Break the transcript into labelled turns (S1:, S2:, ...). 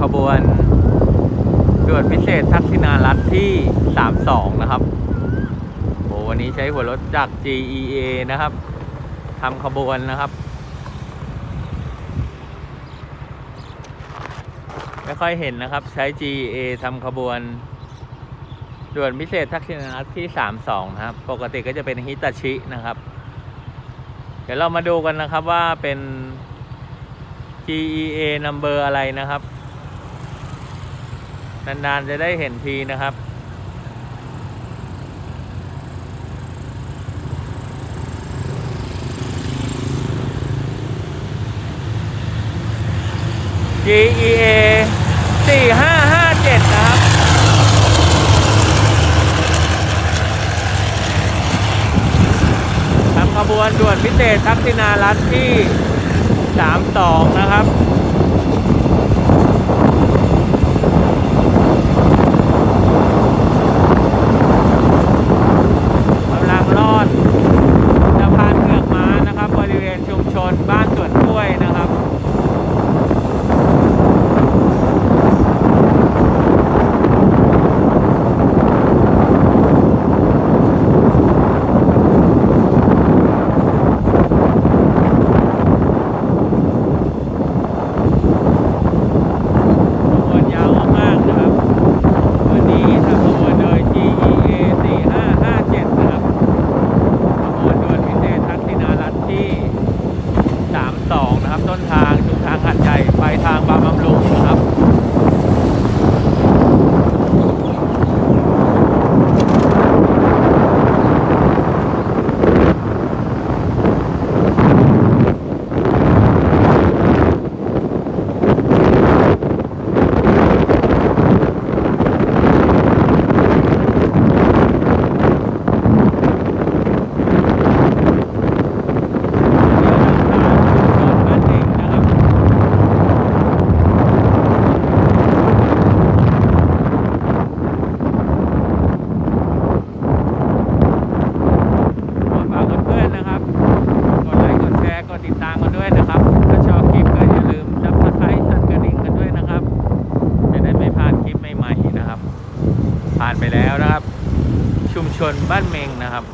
S1: ขบวนด่วนพิเศษทักษิณารัฐที่ 32 นะครับโอ้วันนี้ใช้หัวรถจาก GEA นะครับทำขบวนนะครับ ไม่ค่อยเห็นนะครับใช้ GEA ทำขบวนด่วนพิเศษทักษิณารัฐที่ 32 นะครับ ปกติก็จะเป็นฮิตาชินะครับ เดี๋ยวเรามาดูกันนะครับว่าเป็น GEA number อะไรนะครับ นานๆจะได้เห็นทีนะครับ GEA 4557 นะครับทำขบวนด่วนพิเศษทักษิณารัฐที่ 32 นะครับ ผ่านไปแล้วนะครับ ชุมชนบ้านเมงนะครับ